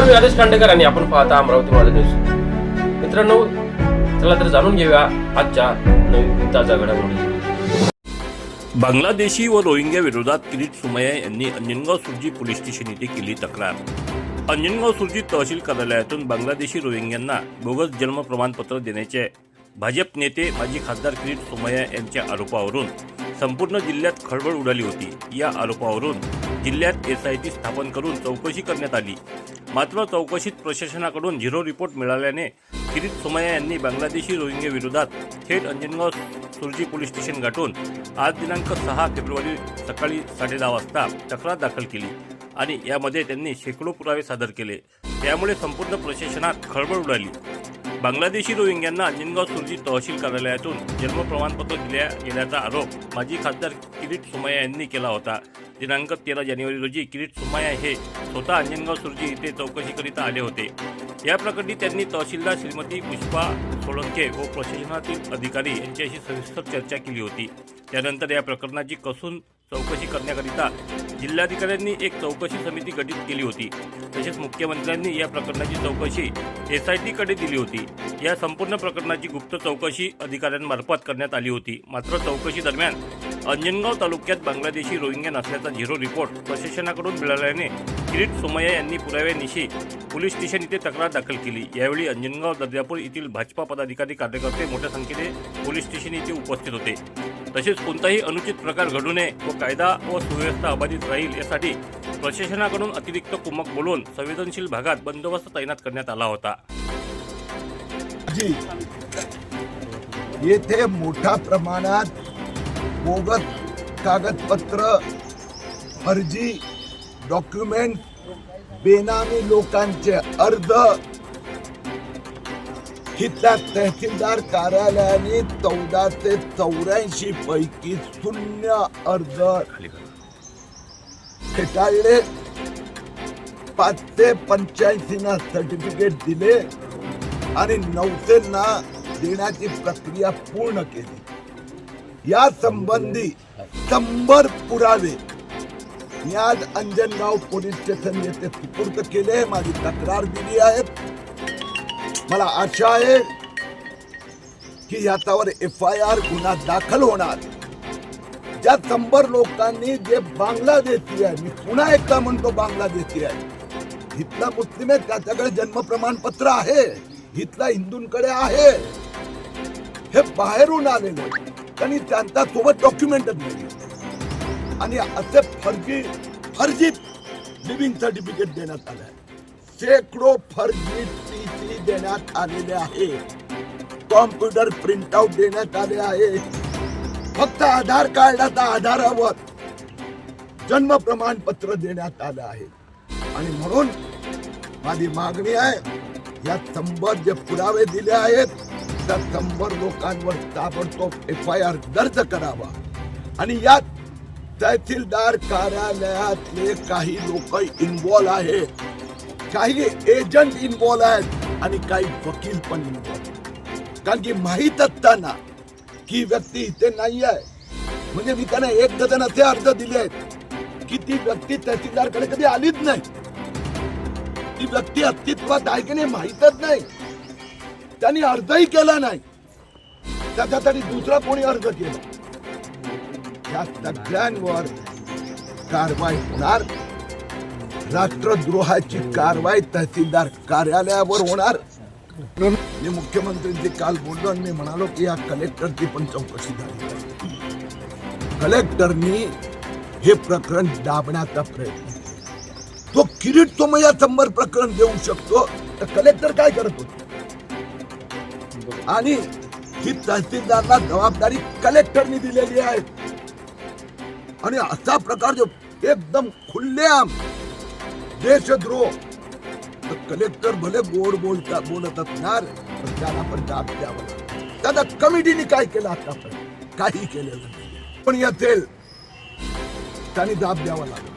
नमस्कार मी आदेश खांडेकर आणि आपण पाहता अमरावती माझा न्यूज मित्रांनो चला तर जाणून घेऊया आजच्या नवीन ताजा घडामोडी. बांगलादेशी व रोहिंग्या विरोधात किरीट सुमया यांनी अंजनगाव सुरजी पोलीस स्टेशन येथे केली तक्रार. अंजनगाव सुरजी तहसील कार्यालयातून बांगलादेशी रोहिंग्यांना बोगस जन्म प्रमाणपत्र देण्याचे भाजप नेते माजी खासदार किरीट सोमय्या यांच्या आरोपावरून संपूर्ण जिल्ह्यात खळबळ उडाली होती. या आरोपावरून जिल्ह्यात एस आय स्थापन करून चौकशी करण्यात आली. मात्र चौकशीत प्रशासनाकडून झिरो रिपोर्ट मिळाल्याने किरीट सोमय्या यांनी बांगलादेशी रोहिंग्या विरोधात थेट अंजनगाव सुरजी पोलीस स्टेशन गाठून आज दिनांक सहा फेब्रुवारी सकाळी साडेदहा वाजता तक्रार दाखल केली आणि यामध्ये त्यांनी शेकडो पुरावे सादर केले. त्यामुळे संपूर्ण प्रशासनात खळबळ उडाली. बांगलादेशी रोहिंग्यांना अंजनगाव सुरजी तहसील कार्यालयातून जन्म प्रमाणपत्र दिल्या गेल्याचा आरोप माजी खासदार किरीट सोमय्या यांनी केला होता. दिनांक तेरा जानेवारी रोजी किरीट सुमाया हे स्वतः अंजनगाव सुरजी येथे चौकशीकरिता आले होते. या प्रकरणी त्यांनी तहसीलदार श्रीमती पुष्पा सोळंके व प्रशासनातील अधिकारी यांच्याशी सविस्तर चर्चा केली होती. त्यानंतर या प्रकरणाची कसून चौकशी करण्याकरिता जिल्हाधिकाऱ्यांनी एक चौकशी समिती गठीत केली होती. तसेच मुख्यमंत्र्यांनी या प्रकरणाची चौकशी एस आय टीकडे दिली होती. या संपूर्ण प्रकरणाची गुप्त चौकशी अधिकाऱ्यांमार्फत करण्यात आली होती. मात्र चौकशी दरम्यान अंजनगाव तालुक्यात बांगलादेशी रोहिंग्या नसल्याचा झिरो रिपोर्ट प्रशासनाकडून मिळाल्याने किरीट सोमय्या यांनी पुराव्यानिशी पोलीस स्टेशन इथे तक्रार दाखल केली. यावेळी अंजनगाव दर्यापूर येथील भाजपा पदाधिकारी कार्यकर्ते मोठ्या संख्येने पोलीस स्टेशन येथे उपस्थित होते. तसेच कोणताही अनुचित प्रकार घडू नये व कायदा व सुव्यवस्था अबाधित राहील यासाठी प्रशासनाकडून अतिरिक्त कुमक बोलवून संवेदनशील भागात बंदोबस्त तैनात करण्यात आला होता. जी येथे मोठ्या प्रमाणात बोगत कागदपत्र अर्जी डॉक्युमेंट बेनामी लोकांचे अर्ज इथल्या तहसीलदार कार्यालयाने चौदा ते चौऱ्याऐंशी पैकी शून्य अर्ज फेटाळले. पाच ते पंच्याऐंशी ना सर्टिफिकेट दिले आणि नौसेना देण्याची प्रक्रिया पूर्ण केली. या संबंधी शंभर पुरावे मी आज अंजनगाव पोलीस स्टेशन येथे सुपूर्द केले. माझी तक्रार दिली आहे. मला आशा आहे की याच्यावर एफ आय आर गुन्हा दाखल होणार. ज्या शंभर लोकांनी जे बांगलादेशी आहे मी पुन्हा एकदा म्हणतो बांगलादेशी आहे. इथला मुस्लिम आहे त्याच्याकडे जन्म प्रमाणपत्र आहे. इथला हिंदूंकडे आहे. हे बाहेरून आलेले त्यांनी त्यांचा सोबत डॉक्युमेंटच नाही आणि असे फर्जी फर्जी लिव्हिंग सर्टिफिकेट देण्यात आलं आहे. शेकडो फर्जी टीसी देण्यात आलेले आहे. कॉम्प्युटर प्रिंट आउट देण्यात आले आहे. फक्त आधार कार्डाच्या आधारावर जन्म प्रमाणपत्र देण्यात आलं आहे. आणि म्हणून माझी मागणी आहे या शंभर जे पुरावे दिले आहेत त्या शंभर लोकांवर ताबडतोब एफ आय आर दर्ज करावा. आणि यात तहसीलदार कार्यालयातले काही लोक इन्व्हॉल्व आहेत. काही एजंट इन्वॉल्व्ह आहेत आणि काही वकील पण इन्वॉल्व्ह कारण की माहीत असताना की व्यक्ती इथे नाही आहे. म्हणजे मी त्यांना एक डझन असे अर्ज दिले आहेत की ती व्यक्ती तहसीलदारकडे कधी आलीच नाही. ती व्यक्ती अस्तित्वात आहे की नाही माहीतच नाही. त्यांनी अर्जही केला नाही. त्याच्यासाठी दुसरा कोणी अर्ज केला? या सगळ्यांवर कारवाई होणार राष्ट्रद्रोहाची कारवाई तहसीलदार कार्यालयावर होणार. मी मुख्यमंत्र्यांची काल बोललो आणि मी म्हणालो की या कलेक्टरची पण चौकशी झाली. कलेक्टरनी हे प्रकरण दाबण्याचा प्रयत्न केला. तो किरीट या शंभर प्रकरण देऊ शकतो तर कलेक्टर काय करत होतो? आणि ही तहसीलदारला जबाबदारी कलेक्टरनी दिलेली आहे. आणि असा प्रकार जो एकदम खुल्लेआम देशद्रोह. कलेक्टर भले गोड बोलता बोलत असणार पण त्याला पण दाब द्यावा दादा कमिटीने काय केलं आतापर्यंत काही केलेलं नाही. पण या तेल त्यांनी दाब द्यावा लागला